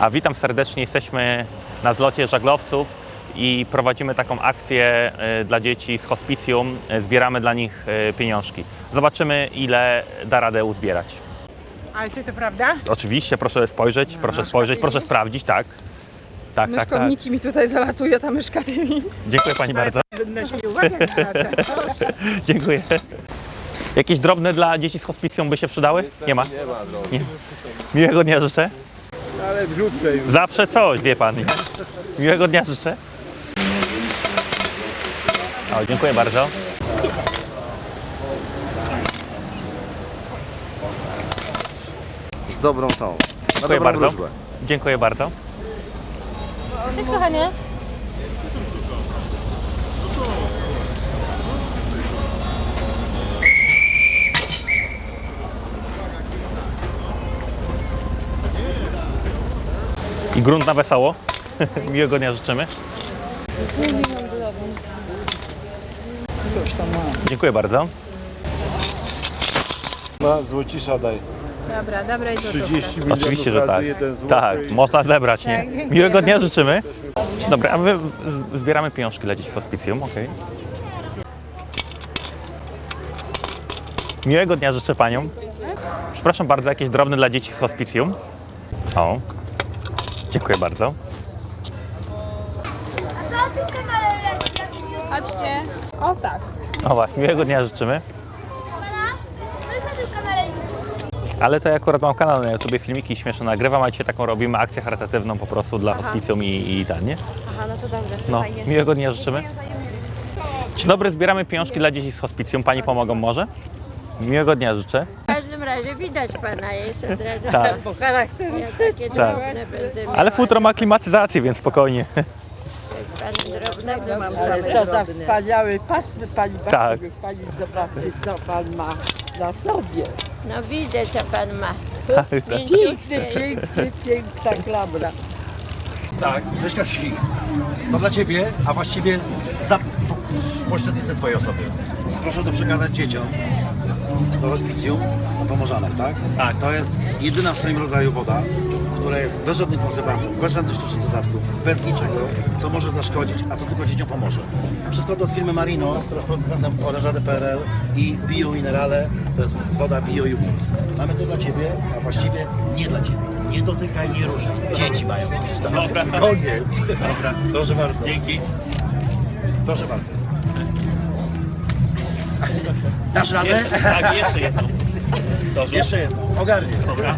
A witam serdecznie, jesteśmy na zlocie żaglowców i prowadzimy taką akcję y, dla dzieci z hospicjum. Y, Zbieramy dla nich y, pieniążki. Zobaczymy, ile da radę uzbierać. Ale czy to prawda? Oczywiście, proszę spojrzeć, proszę spojrzeć, proszę sprawdzić, tak. Tak, tak, tak. Myszkowniki mi tutaj zalatuje, ta myszka tymi. Dziękuję Pani bardzo. Dziękuję. Jakieś drobne dla dzieci z hospicjum by się przydały? Nie ma? Nie. Miłego dnia życzę. Ale wrzucę już. Zawsze coś, wie pan. Miłego dnia życzę. O, dziękuję bardzo. Z dobrą tą. Na Dziękuję dobrą bardzo. wróżbę. Dziękuję bardzo. Cześć kochanie. I grunt na wesoło. Miłego dnia życzymy. Dziękuję bardzo. Na złocisza daj. Dobra, dobra i to 30 milionów Oczywiście, że razy tak. jeden złoty. Tak, można zebrać, nie? Miłego dnia życzymy. Dobra, a my zbieramy pieniążki dla dzieci w hospicjum, okej. Miłego dnia życzę paniom. Przepraszam bardzo, jakieś drobne dla dzieci z hospicjum. O, dziękuję bardzo. Co o tym kanale? Chodźcie. O tak. O właśnie, miłego dnia życzymy. Pana? Co jest na tym kanale YouTube? Ale to ja akurat mam kanał na YouTube, filmiki śmieszne nagrywam, a dzisiaj taką robimy akcję charytatywną po prostu dla hospicjum i, i ten, nie? Aha, no to dobrze. No, miłego dnia życzymy. Dzień dobry, zbieramy pieniążki dla dzieci z hospicjum. Pani pomogą może? Miłego dnia życzę. Razie widać pana, jest od razu. Tak, drobne będę miała. ale futro ma klimatyzację, więc spokojnie. Jest pan drobnego mam Ale co za wspaniały pasmy pani Basiu, Tak. niech pani zobaczy co pan ma na sobie. No widzę co pan ma. Piękny, piękny, piękna klamra. Mieszka Świg. To dla Ciebie, a właściwie za po- pośrednictwem Twojej osoby. Proszę to przekazać dzieciom do hospicjum na Pomorzanek, tak? Tak. To jest jedyna w swoim rodzaju woda, która jest bez żadnych konserwantów, bez żadnych sztucznych dodatków, bez niczego, co może zaszkodzić, a to tylko dzieciom pomoże. Wszystko to od firmy Marino, która jest producentem Oranżady PRL i Bio Minerale, to jest woda Bio Jugi. Mamy to dla Ciebie, a właściwie nie dla Ciebie. Nie dotykaj, nie ruszaj. Dzieci mają? Dobra. Koniec. Dobra, Proszę bardzo. dzięki. Proszę bardzo. Dasz radę? Tak, jeszcze jedno. Jeszcze jedno. Ogarnie. Dobra.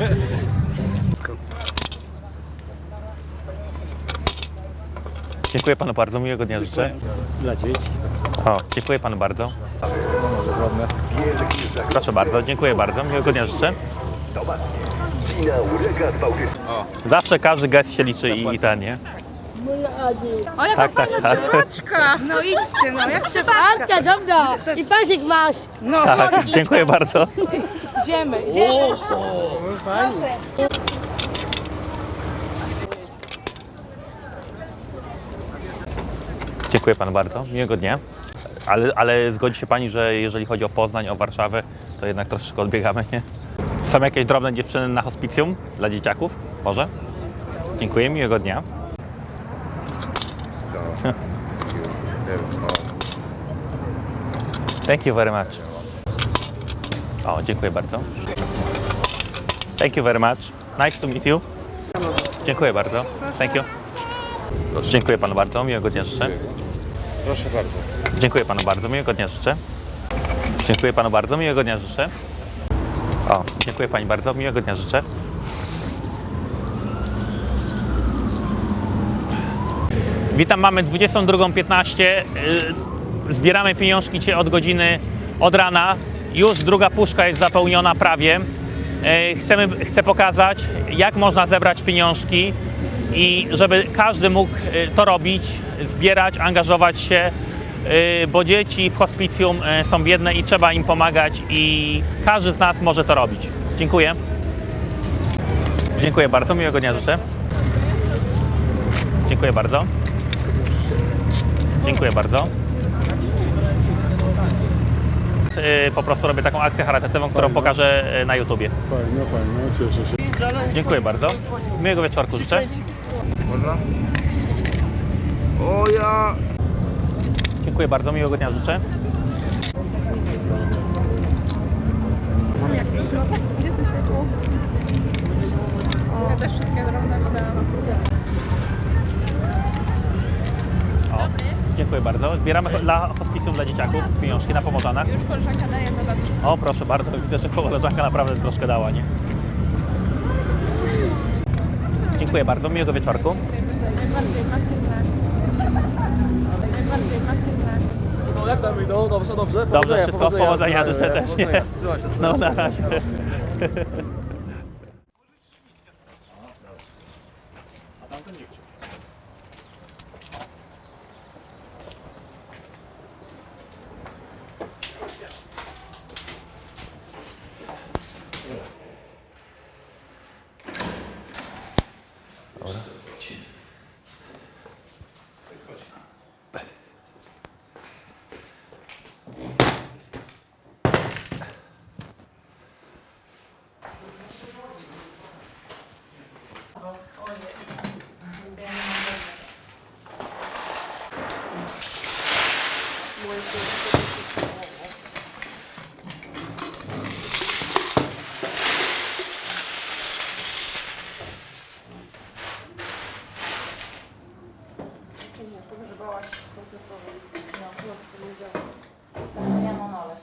Dziękuję panu bardzo, miłego dnia życzę. Dla dzieci. O, dziękuję panu bardzo. Proszę bardzo, dziękuję bardzo, miłego dnia życzę. Zawsze każdy gest się liczy i, i ten, nie? O, jaka Tak, tak, fajna tak. czepaczka. No idźcie, no jak się patka. Dobra. I pasek masz. No, Tak, dziękuję bardzo. idziemy, idziemy. Dziękuję panu bardzo, miłego dnia. Ale, ale zgodzi się pani, że jeżeli chodzi o Poznań, o Warszawę, to jednak troszeczkę odbiegamy, nie? Są jakieś drobne dziewczyny na hospicjum dla dzieciaków? Może? Dziękuję, miłego dnia. Thank you very much. O, dziękuję bardzo. Thank you very much. Nice to meet you. Dziękuję bardzo. Thank you. Dziękuję panu bardzo, miłego dnia życzę. Proszę bardzo. Dziękuję panu bardzo, miłego dnia życzę. Dziękuję panu bardzo, miłego dnia życzę. O, dziękuję pani bardzo, miłego dnia życzę. Witam, mamy 22.15. y, Zbieramy pieniążki dzisiaj od godziny, od rana. Już druga puszka jest zapełniona prawie. Y, Chcemy, chcę pokazać, jak można zebrać pieniążki i żeby każdy mógł y, to robić, zbierać, angażować się, y, bo dzieci w hospicjum są biedne i trzeba im pomagać i każdy z nas może to robić. Dziękuję. Dziękuję bardzo, miłego dnia życzę. Dziękuję bardzo. Dziękuję bardzo. po prostu robię taką akcję charytatywną, którą pokażę y, na YouTubie. Fajno, fajno, cieszę się. Dziękuję bardzo. Miłego wieczorku życzę. Można? O ja! Dziękuję bardzo, miłego dnia życzę. Dziękuję bardzo. Zbieramy dla hospicjum dla dzieciaków pieniążki na Pomorzanach. Już koleżanka daje za was wszystko. O, proszę bardzo, widzę, że koleżanka naprawdę troszkę dała, nie? Dziękuję bardzo, miłego wieczorku. Najbardziej Mastercard. Najbardziej Mastercard. Co, jak tam idą? Dobrze, dobrze? Dobrze, wszystko, powodzenia życzę też, nie? Trzymaj się, No na razie. wygrzebałaś koncertową na no, no, Ja mam ale.